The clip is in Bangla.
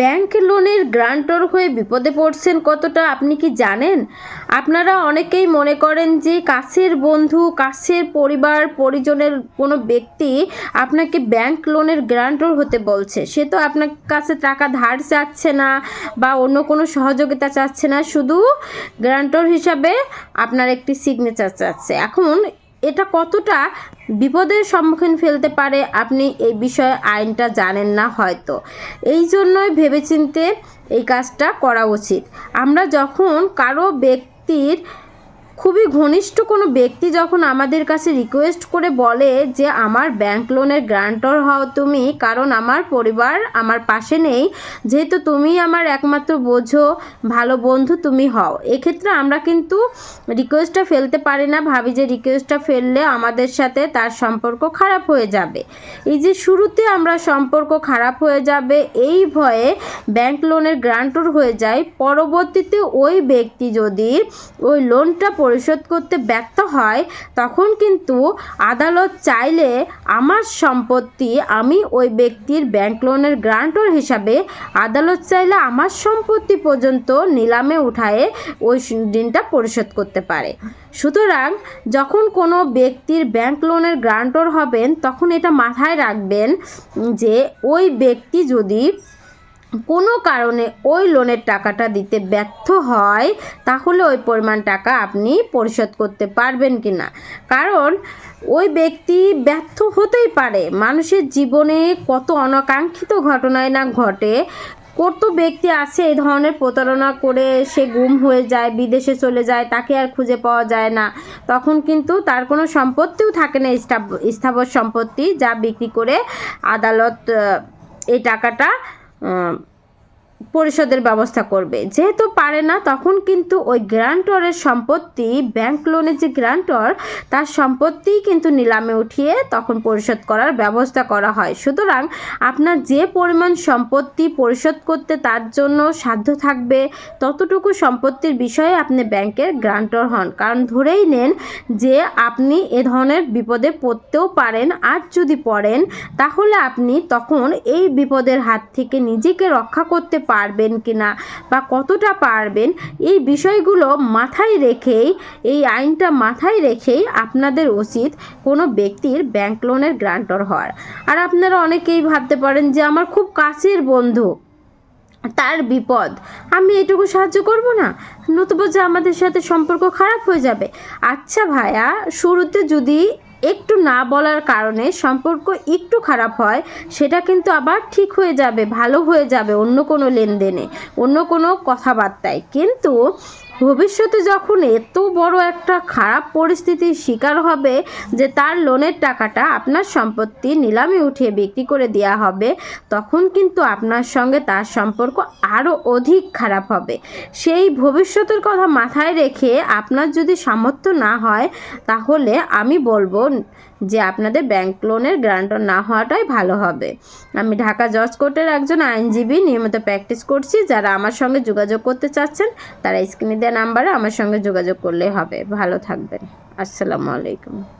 ব্যাংক লোনের গ্রান্টর হয়ে বিপদে পড়ছেন কতটা আপনি কি জানেন? আপনারা অনেকেই মনে করেন যে কাছের বন্ধু, কাছের পরিবার, পরিজনের কোনো ব্যক্তি আপনাকে ব্যাংক লোনের গ্রান্টর হতে বলছে। সে তো আপনার কাছে টাকা ধার চাচ্ছে না বা অন্য কোনো সহযোগিতা চাচ্ছে না, শুধু গ্রান্টর হিসাবে আপনার একটি সিগনেচার চাচ্ছে। এখন এটা কতটা বিপদের সম্মুখীন ফেলতে পারে আপনি এই বিষয়ে আইনটা জানেন না হয়তো। এই জন্যই ভেবেচিন্তে এই কাজটা করা উচিত। আমরা যখন কারও ব্যক্তির খুবই ঘনিষ্ঠ কোনো ব্যক্তি যখন আমাদের কাছে রিকোয়েস্ট করে বলে যে, আমার ব্যাংক লোনের গ্রান্টর হও তুমি, কারণ আমার পরিবার আমার পাশে নেই, যেহেতু তুমি আমার একমাত্র বোঝো, ভালো বন্ধু তুমি হও। এক্ষেত্রে আমরা কিন্তু রিকোয়েস্টটা ফেলতে পারি না, ভাবি যে রিকোয়েস্টটা ফেললে আমাদের সাথে তার সম্পর্ক খারাপ হয়ে যাবে। এই যে শুরুতে আমরা সম্পর্ক খারাপ হয়ে যাবে, এই ভয়ে ব্যাংক লোনের গ্রান্টর হয়ে যায়, পরবর্তীতে ওই ব্যক্তি যদি ওই লোনটা পরিশোধ করতে ব্যর্থ হয়, তখন কিন্তু আদালত চাইলে আমার সম্পত্তি আমি ওই ব্যক্তির ব্যাংক লোনের গ্রান্টর হিসাবে আদালত চাইলে আমার সম্পত্তি পর্যন্ত নিলামে উঠায়ে ওই ঋণটা পরিশোধ করতে পারে। সুতরাং যখন কোনো ব্যক্তির ব্যাংক লোনের গ্রান্টর হবেন, তখন এটা মাথায় রাখবেন যে ওই ব্যক্তি যদি কোনো কারণে ওই লোনের টাকাটা দিতে ব্যর্থ হয়, তাহলে ওই পরিমাণ টাকা আপনি পরিশোধ করতে পারবেন কি না কারণ ওই ব্যক্তি ব্যর্থ হতেই পারে। মানুষের জীবনে কত অনাকাঙ্ক্ষিত ঘটনায় না ঘটে। কত ব্যক্তি আছে এই ধরনের প্রতারণা করে সে গুম হয়ে যায়, বিদেশে চলে যায়, তাকে আর খুঁজে পাওয়া যায় না। তখন কিন্তু তার কোনো সম্পত্তিও থাকে না, স্থাব- স্থাবর সম্পত্তি যা বিক্রি করে আদালত এই টাকাটা 嗯 পরিশোধের ব্যবস্থা করবে। যেহেতু পারে না, তখন কিন্তু ওই গ্রান্টরের সম্পত্তি, ব্যাংক লোনের যে গ্রান্টর, তার সম্পত্তি কিন্তু নিলামে উঠিয়ে তখন পরিশোধ করার ব্যবস্থা করা হয়। সুতরাং আপনার যে পরিমাণ সম্পত্তি পরিশোধ করতে তার জন্য সাধ্য থাকবে, ততটুকু সম্পত্তির বিষয়ে আপনি ব্যাংকের গ্রান্টর হন। কারণ ধরেই নেন যে আপনি এ ধরনের বিপদে পড়তেও পারেন আর যদি পড়েন, তাহলে আপনি তখন এই বিপদের হাত থেকে নিজেকে রক্ষা করতে পারবেন কি না বা কতটা পারবেন, এই বিষয়গুলো মাথায় রেখেই, এই আইনটা মাথায় রেখেই আপনাদের উচিত কোনো ব্যক্তির ব্যাংক লোনের গ্রান্টর হওয়ার। আর আপনারা অনেকেই ভাবতে পারেন যে আমার খুব কাছের বন্ধু, তার বিপদ, আমি এটুকু সাহায্য করব না? নতুবা যে আমাদের সাথে সম্পর্ক খারাপ হয়ে যাবে। আচ্ছা ভাইয়া, শুরুতে যদি একটু না বলার কারণে সম্পর্ক একটু খারাপ হয়, সেটা কিন্তু আবার ঠিক হয়ে যাবে, ভালো হয়ে যাবে অন্য কোনো লেনদেনে, অন্য কোনো কথাবার্তায়। কিন্তু ভবিষ্যতে যখন এত বড় একটা খারাপ পরিস্থিতির শিকার হবে যে তার লোনের টাকাটা আপনার সম্পত্তি নিলামে উঠিয়ে বিক্রি করে দেওয়া হবে, তখন কিন্তু আপনার সঙ্গে তার সম্পর্ক আরও অধিক খারাপ হবে। সেই ভবিষ্যতের কথা মাথায় রেখে আপনার যদি সামর্থ্য না হয়, তাহলে আমি বলব যে আপনাদের ব্যাংক লোনের গ্যারান্টর না হওয়াটাই ভালো হবে। আমি ঢাকা জজ কোর্টের একজন আইনজীবী নিয়মিত প্র্যাকটিস করছি, যারা আমার সঙ্গে যোগাযোগ করতে চাচ্ছেন, তারা স্ক্রিনে দেওয়া নাম্বারে আমার সঙ্গে যোগাযোগ করলেই হবে। ভালো থাকবেন। আসসালামু আলাইকুম।